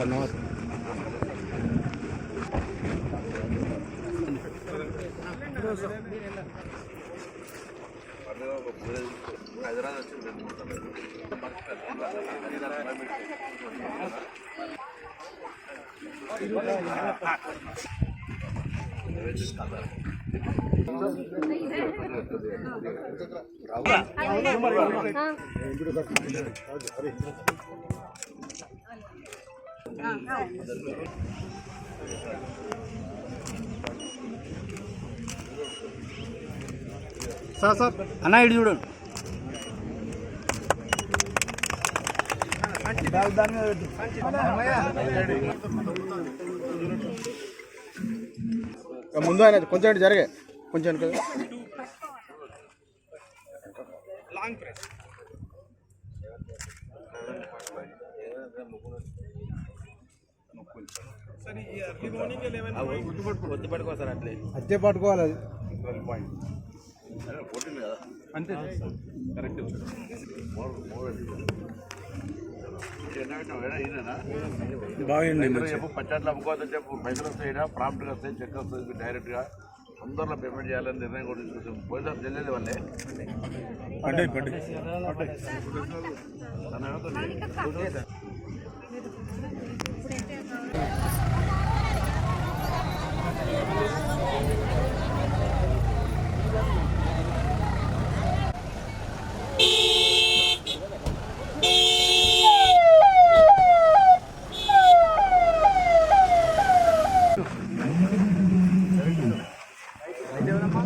ధన్యవాదాలు హైదరాబాద్ వచ్చింది ఇప్పుడు సార్ సార్ అన్న ఇటు చూడండి ముందు ఆయన కొంచెం జరిగే. కొంచెం వెనక. అట్టే పట్టుకోవాలి అది. అంతే. బాగుంది చెప్పు పచ్చట్లు అమ్ముకోవద్దని చెప్పు పైసలు వస్తాయినా ప్రాంప్ట్గా వస్తాయి చెక్ వస్తుంది డైరెక్ట్గా అందరిలో పేమెంట్ చేయాలని నిర్ణయం కూడా తీసుకుంటాం పోయిన తెలియదు వాళ్ళే. పండి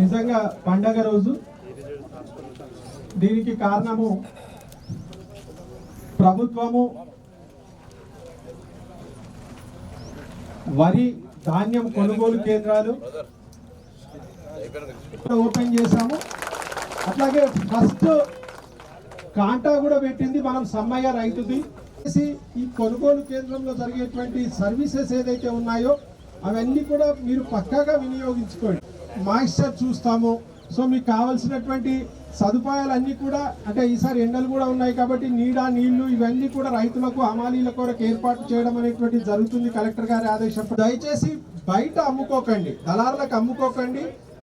నిజంగా పండగ రోజు దీనికి కారణము ప్రభుత్వము వరి ధాన్యం కొనుగోలు కేంద్రాలు ఓపెన్ చేశాము. అట్లాగే ఫస్ట్ కాంటా కూడా పెట్టింది మనం సమ్మయ్య రైతుది. ఈ కొనుగోలు కేంద్రంలో జరిగేటువంటి సర్వీసెస్ ఏదైతే ఉన్నాయో అవన్నీ కూడా మీరు పక్కాగా వినియోగించుకోండి. మాయిశ్చర్ చూస్తాము. సో మీకు కావలసినటువంటి సదుపాయాలన్నీ కూడా అంటే ఈసారి ఎండలు కూడా ఉన్నాయి కాబట్టి నీడ నీళ్ళు ఇవన్నీ కూడా రైతులకు హమాలీల కొరకు ఏర్పాటు చేయడం అనేటువంటి జరుగుతుంది కలెక్టర్ గారి ఆదేశం. దయచేసి బయట అమ్ముకోకండి. దళారులకు అమ్ముకోకండి.